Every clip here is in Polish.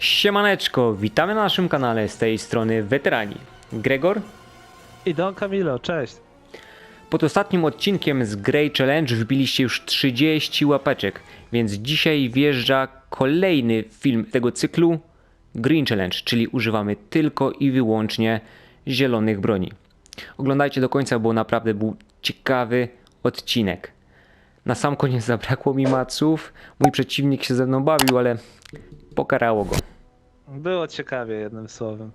Siemaneczko, witamy na naszym kanale z tej strony Weterani. Gregor? I Don Camilo, cześć. Pod ostatnim odcinkiem z Grey Challenge wbiliście już 30 łapeczek, więc dzisiaj wjeżdża kolejny film tego cyklu Green Challenge, czyli używamy tylko i wyłącznie zielonych broni. Oglądajcie do końca, bo naprawdę był ciekawy odcinek. Na sam koniec zabrakło mi maców, mój przeciwnik się ze mną bawił, ale pokarało go. Było ciekawie jednym słowem.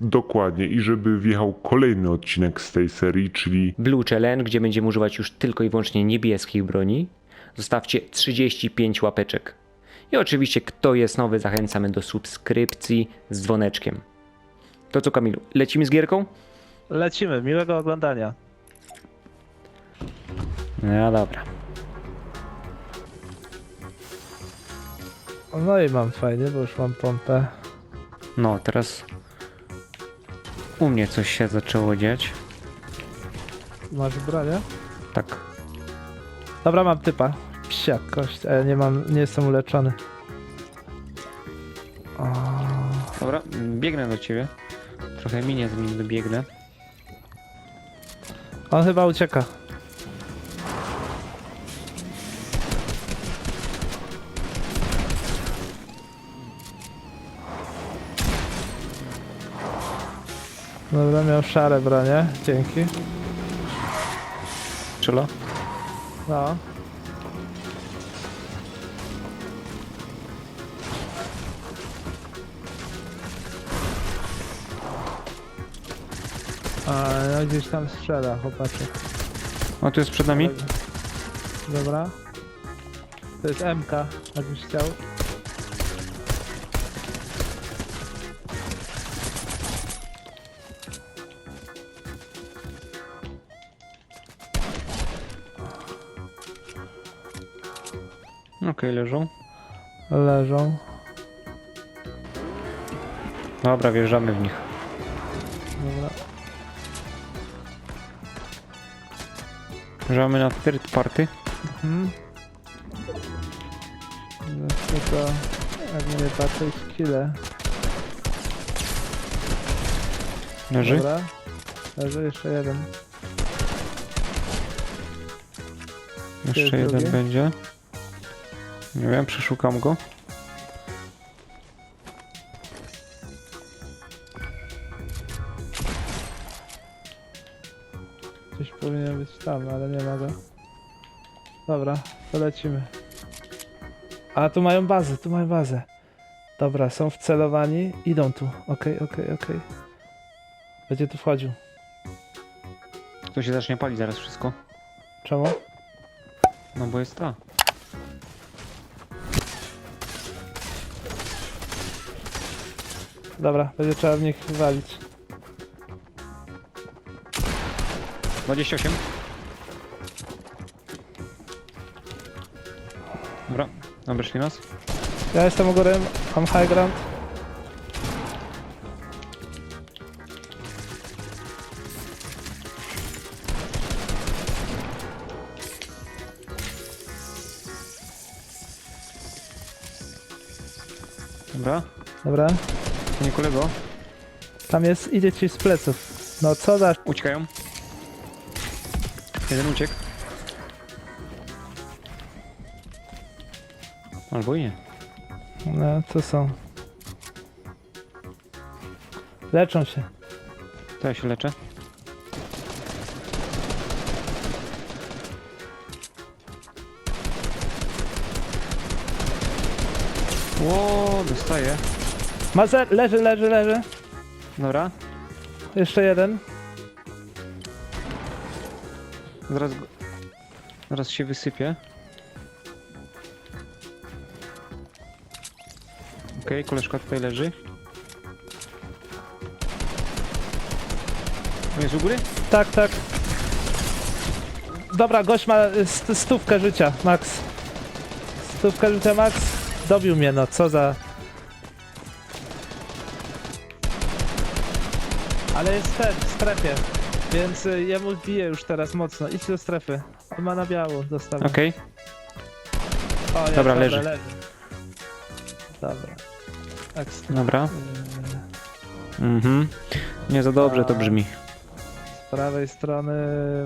Dokładnie. I żeby wjechał kolejny odcinek z tej serii, czyli Blue Challenge, gdzie będziemy używać już tylko i wyłącznie niebieskich broni. Zostawcie 35 łapeczek. I oczywiście, kto jest nowy, zachęcamy do subskrypcji z dzwoneczkiem. To co, Kamilu, lecimy z gierką? Lecimy, miłego oglądania. No dobra. No i mam fajnie, bo już mam pompę. No, teraz u mnie coś się zaczęło dziać. Masz bronię? Tak. Dobra, mam typa. Psia kość, a ja nie mam, nie jestem uleczony. O, Dobra, biegnę do ciebie. Trochę minie, zanim dobiegnę. on chyba ucieka. Dobra, miał szare bronie, dzięki. Czelo? No. A, no gdzieś tam strzela, chłopaczek. O, tu jest przed nami. Dobra. To jest MK, jakbyś chciał. Okej, leżą. Leżą. Dobra, wjeżdżamy w nich. Dobra. Wjeżdżamy na third party. Mhm. No tylko, jak mnie patrzeć, kile. Leży. Dobra. Leży jeszcze jeden. Jeszcze jeden będzie. Nie wiem, przeszukam go. Coś powinien być tam, ale nie ma go. Dobra, to lecimy. A tu mają bazę, tu mają bazę. Dobra, są wcelowani, idą tu. Okej, okej, okej. Będzie tu wchodził. To się zacznie palić zaraz wszystko. Czemu? No bo jest ta. Dobra, będzie trzeba w nich walić. 28. Dobra, obeszli nas. Ja jestem u góry, mam high ground. Dobra, Dobra. Nie kolego. Tam jest, idzie ci z pleców. No co za... Uciekają. Jeden uciekł. Albo i nie. No, to są. Leczą się. To ja się leczę. Ło, dostaję. Mazer, leży, leży, leży. Dobra, Jeszcze jeden. zaraz go... Zaraz się wysypię. Okej, koleżka tutaj leży. On Jest u góry? Tak, tak. Dobra, gość ma y, st stówkę życia, max. Stówkę życia, max. Dobił mnie, no co za... Ale jest ten, w strefie. Więc y, jemu bije już teraz mocno. Idź do strefy. On ma na biało, dostał. Okej. O, jest, Dobra, leży. Dobra. Ekstra. Dobra. Yy, Mhm. Nie za dobrze to brzmi. Z prawej strony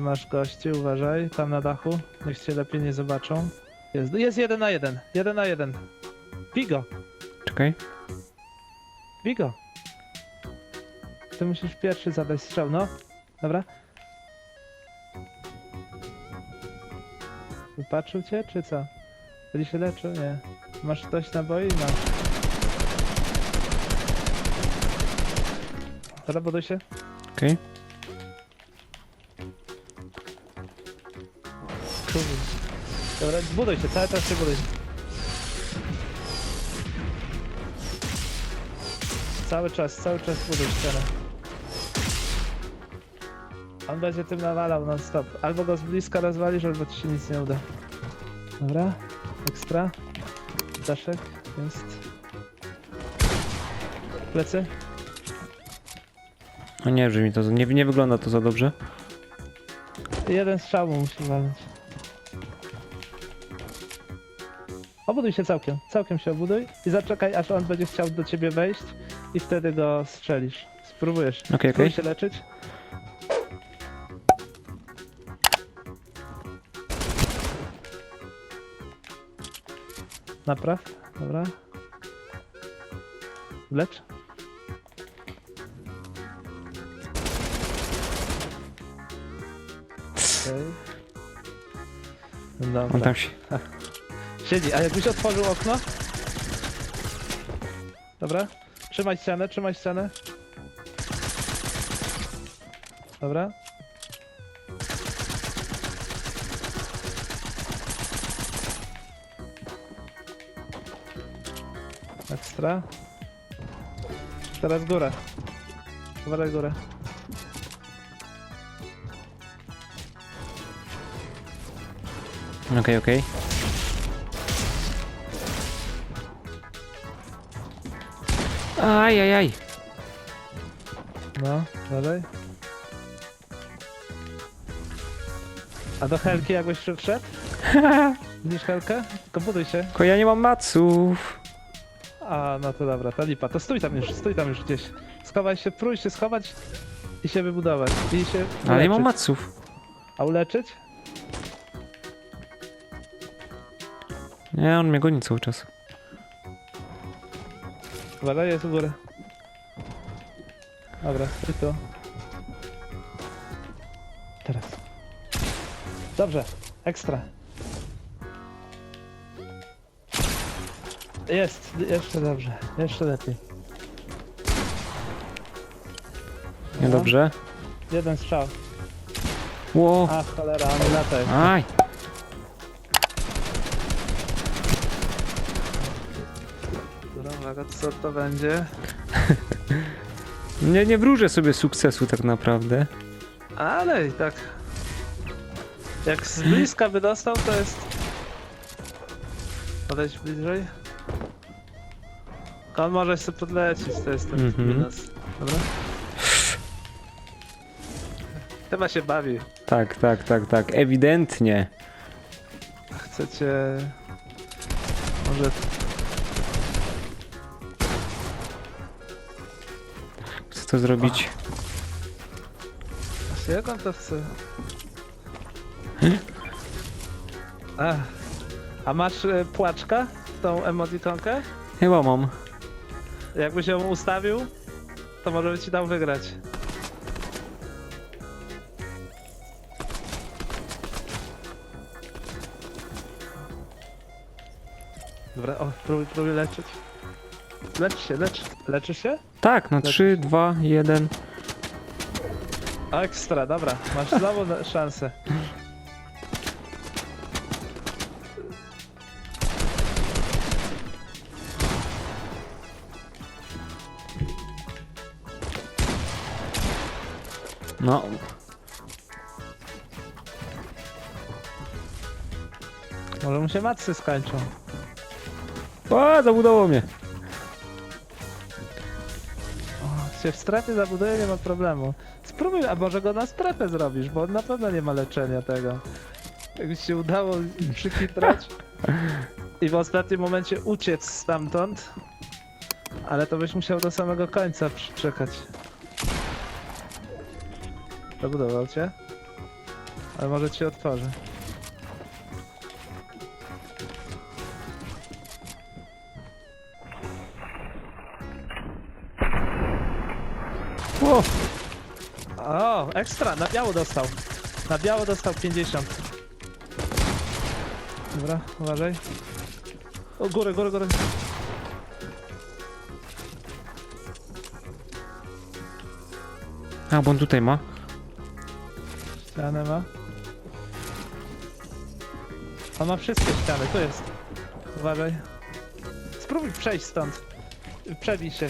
masz gości, uważaj, tam na dachu. Niech cię lepiej nie zobaczą. Jest, jest jeden na jeden, jeden na jeden. Bigo, Czekaj. bigo. Ty musisz pierwszy zadać strzał, no. Dobra. Wypatrzył cię, czy co? Byli się leczył? Nie. Masz ktoś naboi? Masz. Dobra, buduj się. Okej. Kurde. Dobra, buduj się, cały czas się buduj. Cały czas, cały czas buduj ścianę. On będzie tym nawalał non stop. Albo go z bliska rozwalisz, albo ci się nic nie uda. Dobra, ekstra. Daszek, jest. Plecy. No nie brzmi to, nie, nie wygląda to za dobrze. Jeden strzał mu musi walnąć. Obuduj się całkiem, całkiem się obuduj i zaczekaj aż on będzie chciał do ciebie wejść i wtedy go strzelisz. Spróbujesz. Okej, Spróbuj okej. się leczyć. Napraw, dobra. Lecz. Okej. On Dobra. tam się... Siedzi, a jakbyś otworzył okno? Dobra. Trzymaj ścianę, trzymaj ścianę. Dobra. Ekstra. Teraz górę. Uważaj górę. Okej, okej. Aj, aj, aj. No, dalej. A do Helki jakbyś wszedł? Widzisz Helkę? Buduj się. Tylko ja nie mam maców. A, no to dobra, to lipa. To stój tam już, stój tam już gdzieś. Schowaj się, prój się schować i się wybudować. I się Ale nie mam uleczyć. maców. A uleczyć? Nie, on mnie goni cały czas. Uważaj, jest u góry. Dobra, i tu. Teraz. Dobrze, ekstra. Jest, jeszcze dobrze, jeszcze lepiej. No, Niedobrze. Jeden strzał. Ło. A, cholera, on lata jeszcze. Aj. Dobra, co to będzie? Nie, nie wróżę sobie sukcesu tak naprawdę. Ale i tak. Jak z bliska by dostał, to jest. Podejdź bliżej. On może sobie podlecieć, to jest ten Mhm. minus. Dobra. Chyba się bawi. Tak, tak, tak, tak. Ewidentnie. Chcecie. Może. Chcę to zrobić. Właśnie jak on to chce? Ach. A masz e, płaczka? Tą emotikonkę? Chyba mam. Jakbyś ją ustawił, to może by ci dał wygrać. Dobra, o, próbuj, próbuj leczyć. Lecz się, lecz. Leczysz się? Tak, na 3, 2, 1. Ekstra, dobra, masz znowu na- szansę. No. Może mu się macy skończą. A, zabudowało mnie. O, się w strefie zabuduje, nie ma problemu. Spróbuj, a może go na strefę zrobisz, bo on na pewno nie ma leczenia tego. Jakby się udało przykitrać i w ostatnim momencie uciec stamtąd, Ale to byś musiał do samego końca przeczekać. Zabudował cię? Ale może ci otworzy. O, O, ekstra, na biało dostał. Na biało dostał 50. Dobra, uważaj. O, górę, górę, górę. a bo on tutaj ma. Ścianę ma. On ma wszystkie ściany, tu jest. Uważaj. Spróbuj przejść stąd. Przebij się.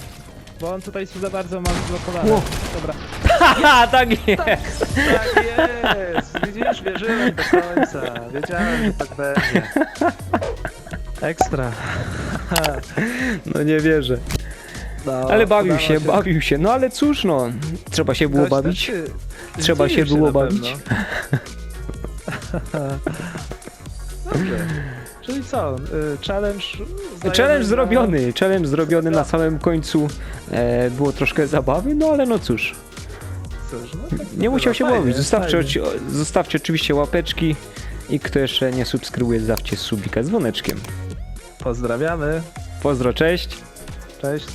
Bo on tutaj za bardzo ma zblokowane. Ło. Dobra. Haha, tak jest! Tak jest! Widzisz, wierzyłem do końca. Wiedziałem, że tak będzie. Ekstra. No nie wierzę. No, Ale bawił udało się, bawił się. No ale cóż no, trzeba się było Ktoś tam bawić. się- Trzeba się było bawić. Dobrze. Czyli co? y, Challenge. Challenge na- zrobiony, challenge zrobiony na samym końcu. E, było troszkę zabawy, no ale no cóż. Cóż, no tak Nie musiał się bawić. Zostawcie, zostawcie oczywiście łapeczki i kto jeszcze nie subskrybuje, zawcie subika dzwoneczkiem. Pozdrawiamy. Pozdro, cześć. Cześć.